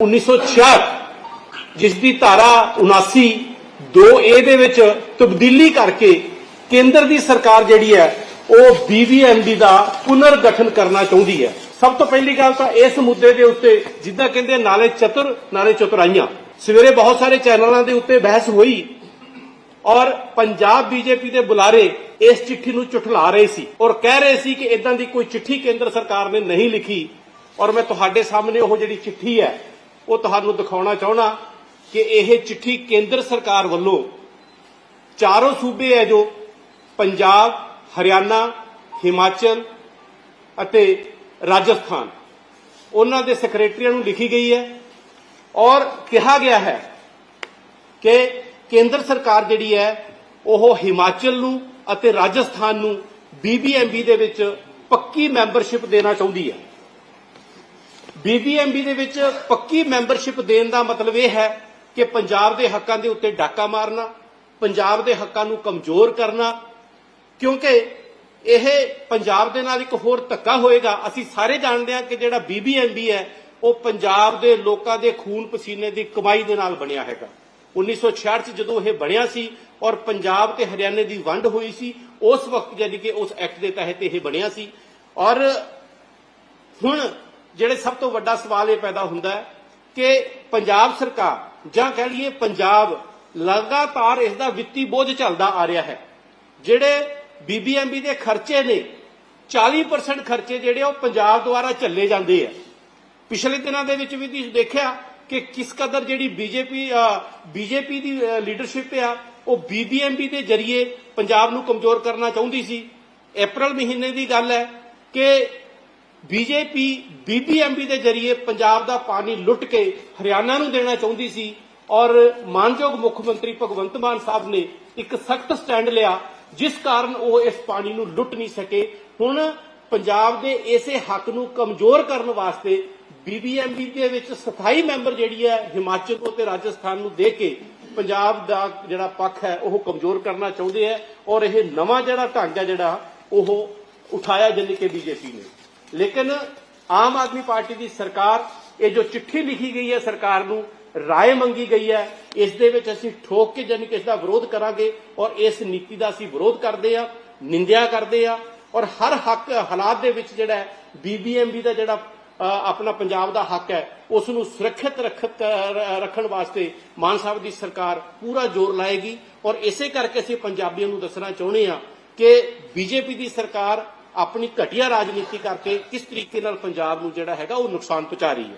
1966 ਜਿਸ ਦੀ ਧਾਰਾ 79 2A ਦੇ ਵਿੱਚ ਤਬਦੀਲੀ ਕਰਕੇ ਕੇਂਦਰ ਦੀ ਸਰਕਾਰ ਜਿਹੜੀ ਹੈ, ਉਹ BBMB ਦਾ ਪੁਨਰ ਗਠਨ ਕਰਨਾ ਚਾਹੁੰਦੀ ਹੈ। ਸਭ ਤੋਂ ਪਹਿਲੀ ਗੱਲ ਤਾਂ ਇਸ ਮੁੱਦੇ ਦੇ ਉੱਤੇ ਜਿੱਦਾਂ ਕਹਿੰਦੇ ਨਾਲੇ ਚਤੁਰ, ਨਾਲੇ ਚਤੁਰਾਈਆਂ। ਸਵੇਰੇ ਬਹੁਤ ਸਾਰੇ ਚੈਨਲਾਂ ਦੇ ਉੱਤੇ ਬਹਿਸ ਹੋਈ ਔਰ ਪੰਜਾਬ ਬੀਜੇਪੀ ਦੇ ਬੁਲਾਰੇ ਇਸ ਚਿੱਠੀ ਨੂੰ ਝੁਠਲਾ ਰਹੇ ਸੀ ਔਰ ਕਹਿ ਰਹੇ ਸੀ ਕਿ ਇਦਾਂ ਦੀ ਕੋਈ ਚਿੱਠੀ ਕੇਂਦਰ ਸਰਕਾਰ ਨੇ ਨਹੀਂ ਲਿਖੀ ਔਰ ਮੈਂ ਤੁਹਾਡੇ ਸਾਹਮਣੇ ਉਹ ਜਿਹੜੀ ਚਿੱਠੀ ਹੈ ਉਹ ਤੁਹਾਨੂੰ ਦਿਖਾਉਣਾ ਚਾਹਣਾ ਕਿ ਇਹ ਚਿੱਠੀ ਕੇਂਦਰ ਸਰਕਾਰ ਵੱਲੋਂ ਚਾਰੋਂ ਸੂਬੇ ਹੈ ਜੋ ਪੰਜਾਬ, ਹਰਿਆਣਾ, ਹਿਮਾਚਲ ਅਤੇ ਰਾਜਸਥਾਨ। ਉਹਨਾਂ ਦੇ ਸੈਕਟਰੀਆਂ ਨੂੰ ਲਿਖੀ ਗਈ ਹੈ ਔਰ ਕਿਹਾ ਗਿਆ ਹੈ ਕਿ ਕੇਂਦਰ ਸਰਕਾਰ ਜਿਹੜੀ ਹੈ, ਉਹ ਹਿਮਾਚਲ ਨੂੰ ਅਤੇ ਰਾਜਸਥਾਨ ਨੂੰ ਬੀਬੀਐਮਬੀ ਦੇ ਵਿੱਚ ਪੱਕੀ ਮੈਂਬਰਸ਼ਿਪ ਦੇਣਾ ਚਾਹੁੰਦੀ ਹੈ। ਬੀਬੀਐਮਬੀ ਦੇ ਵਿੱਚ ਪੱਕੀ ਮੈਂਬਰਸ਼ਿਪ ਦੇਣ ਦਾ ਮਤਲਬ ਇਹ ਹੈ ਕਿ ਪੰਜਾਬ ਦੇ ਹੱਕਾਂ ਦੇ ਉੱਤੇ ਡਾਕਾ ਮਾਰਨਾ, ਪੰਜਾਬ ਦੇ ਹੱਕਾਂ ਨੂੰ ਕਮਜ਼ੋਰ ਕਰਨਾ, ਕਿਉਂਕਿ ਇਹ ਪੰਜਾਬ ਦੇ ਨਾਲ ਇੱਕ ਹੋਰ ਧੱਕਾ ਹੋਏਗਾ। ਅਸੀਂ ਸਾਰੇ ਜਾਣਦੇ ਹਾਂ ਕਿ ਜਿਹੜਾ ਬੀਬੀਐਮਬੀ ਹੈ, ਉਹ ਪੰਜਾਬ ਦੇ ਲੋਕਾਂ ਦੇ ਖੂਨ ਪਸੀਨੇ ਦੀ ਕਮਾਈ ਦੇ ਨਾਲ ਬਣਿਆ ਹੈਗਾ। 1966 ਚ ਜਦੋਂ ਇਹ ਬਣਿਆ ਸੀ ਔਰ ਪੰਜਾਬ ਤੇ ਹਰਿਆਣੇ ਦੀ ਵੰਡ ਹੋਈ ਸੀ, ਉਸ ਵਕਤ ਯਾਨੀ ਕਿ ਉਸ ਐਕਟ ਦੇ ਤਹਿਤ ਇਹ ਬਣਿਆ ਸੀ। ਔਰ ਹੁਣ ਜਿਹੜੇ ਸਭ ਤੋਂ ਵੱਡਾ ਸਵਾਲ ਇਹ ਪੈਦਾ ਹੁੰਦਾ ਹੈ ਕਿ ਪੰਜਾਬ ਸਰਕਾਰ, ਜਾਂ ਕਹਿ ਲਈਏ ਪੰਜਾਬ, ਲਗਾਤਾਰ ਇਸ ਦਾ ਵਿੱਤੀ ਬੋਝ ਚੱਲਦਾ ਆ ਰਿਹਾ ਹੈ। ਜਿਹੜੇ ਬੀਬੀਐਮਬੀ ਦੇ ਖਰਚੇ ਨੇ 40% ਖਰਚੇ ਜਿਹੜੇ ਉਹ ਪੰਜਾਬ ਦੁਆਰਾ ਚੱਲੇ ਜਾਂਦੇ ਆ। ਪਿਛਲੇ ਦਿਨਾਂ ਦੇ ਵਿੱਚ ਵੀ ਤੁਸੀਂ ਦੇਖਿਆ ਕਿ ਕਿਸ ਕਦਰ ਜਿਹੜੀ ਬੀਜੇਪੀ ਬੀਜੇਪੀ ਦੀ ਲੀਡਰਸ਼ਿਪ ਆ, ਉਹ ਬੀਬੀਐਮਬੀ ਦੇ ਜ਼ਰੀਏ ਪੰਜਾਬ ਨੂੰ ਕਮਜ਼ੋਰ ਕਰਨਾ ਚਾਹੁੰਦੀ ਸੀ। April ਮਹੀਨੇ ਦੀ ਗੱਲ ਹੈ ਕਿ ਬੀਜੇਪੀ ਬੀਬੀਐਮਬੀ ਦੇ ਜ਼ਰੀਏ ਪੰਜਾਬ ਦਾ ਪਾਣੀ ਲੁੱਟ ਕੇ ਹਰਿਆਣਾ ਨੂੰ ਦੇਣਾ ਚਾਹੁੰਦੀ ਸੀ ਔਰ ਮਾਨਯੋਗ ਮੁੱਖ ਮੰਤਰੀ ਭਗਵੰਤ ਮਾਨ ਸਾਹਿਬ ਨੇ ਇੱਕ ਸਖਤ ਸਟੈਂਡ ਲਿਆ, ਜਿਸ ਕਾਰਨ ਉਹ ਇਸ ਪਾਣੀ ਨੂੰ ਲੁੱਟ ਨਹੀਂ ਸਕੇ। ਹੁਣ ਪੰਜਾਬ ਦੇ ਇਸੇ ਹੱਕ ਨੂੰ ਕਮਜ਼ੋਰ ਕਰਨ ਵਾਸਤੇ ਬੀਬੀਐਮਬੀ ਦੇ ਵਿੱਚ ਸਥਾਈ ਮੈਂਬਰ ਜਿਹੜੀ ਹੈ, ਹਿਮਾਚਲ ਤੋਂ ਤੇ ਰਾਜਸਥਾਨ ਨੂੰ ਦੇ ਕੇ ਪੰਜਾਬ ਦਾ ਜਿਹੜਾ ਪੱਖ ਹੈ, ਉਹ ਕਮਜ਼ੋਰ ਕਰਨਾ ਚਾਹੁੰਦੇ ਹੈ ਔਰ ਇਹ ਨਵਾਂ ਜਿਹੜਾ ਢੰਗ ਹੈ ਜਿਹੜਾ, ਉਹ ਉਠਾਇਆ ਜਾਨੀ ਕਿ ਬੀਜੇਪੀ ਨੇ। ਲੇਕਿਨ ਆਮ ਆਦਮੀ ਪਾਰਟੀ ਦੀ ਸਰਕਾਰ, ਇਹ ਜੋ ਚਿੱਠੀ ਲਿਖੀ ਗਈ ਹੈ ਸਰਕਾਰ ਨੂੰ, ਰਾਏ ਮੰਗੀ ਗਈ ਹੈ, ਇਸ ਦੇ ਵਿੱਚ ਅਸੀਂ ਠੋਕ ਕੇ ਜਾਨੀ ਕਿ ਇਸ ਦਾ ਵਿਰੋਧ ਕਰਾਂਗੇ ਔਰ ਇਸ ਨੀਤੀ ਦਾ ਅਸੀਂ ਵਿਰੋਧ ਕਰਦੇ ਆ ਨਿੰਦਿਆ ਕਰਦੇ ਆ ਔਰ ਹਰ ਹੱਕ ਹਾਲਾਤ ਦੇ ਵਿੱਚ ਜਿਹੜਾ ਬੀਬੀਐਮਬੀ ਦਾ ਜਿਹੜਾ ਆਪਣਾ ਪੰਜਾਬ ਦਾ ਹੱਕ ਹੈ ਉਸ ਨੂੰ ਸੁਰੱਖਿਅਤ ਰੱਖਤ ਰੱਖਣ ਵਾਸਤੇ ਮਾਨ ਸਾਹਿਬ ਦੀ ਸਰਕਾਰ ਪੂਰਾ ਜ਼ੋਰ ਲਾਏਗੀ ਔਰ ਇਸੇ ਕਰਕੇ ਅਸੀਂ ਪੰਜਾਬੀਆਂ ਨੂੰ ਦੱਸਣਾ ਚਾਹੁੰਦੇ ਆ ਕਿ ਬੀਜੇਪੀ ਦੀ ਸਰਕਾਰ ਆਪਣੀ ਘਟੀਆ ਰਾਜਨੀਤੀ ਕਰਕੇ ਕਿਸ ਤਰੀਕੇ ਨਾਲ ਪੰਜਾਬ ਨੂੰ ਜਿਹੜਾ ਹੈਗਾ ਉਹ ਨੁਕਸਾਨ ਪਹੁੰਚਾ ਰਹੀ ਹੈ।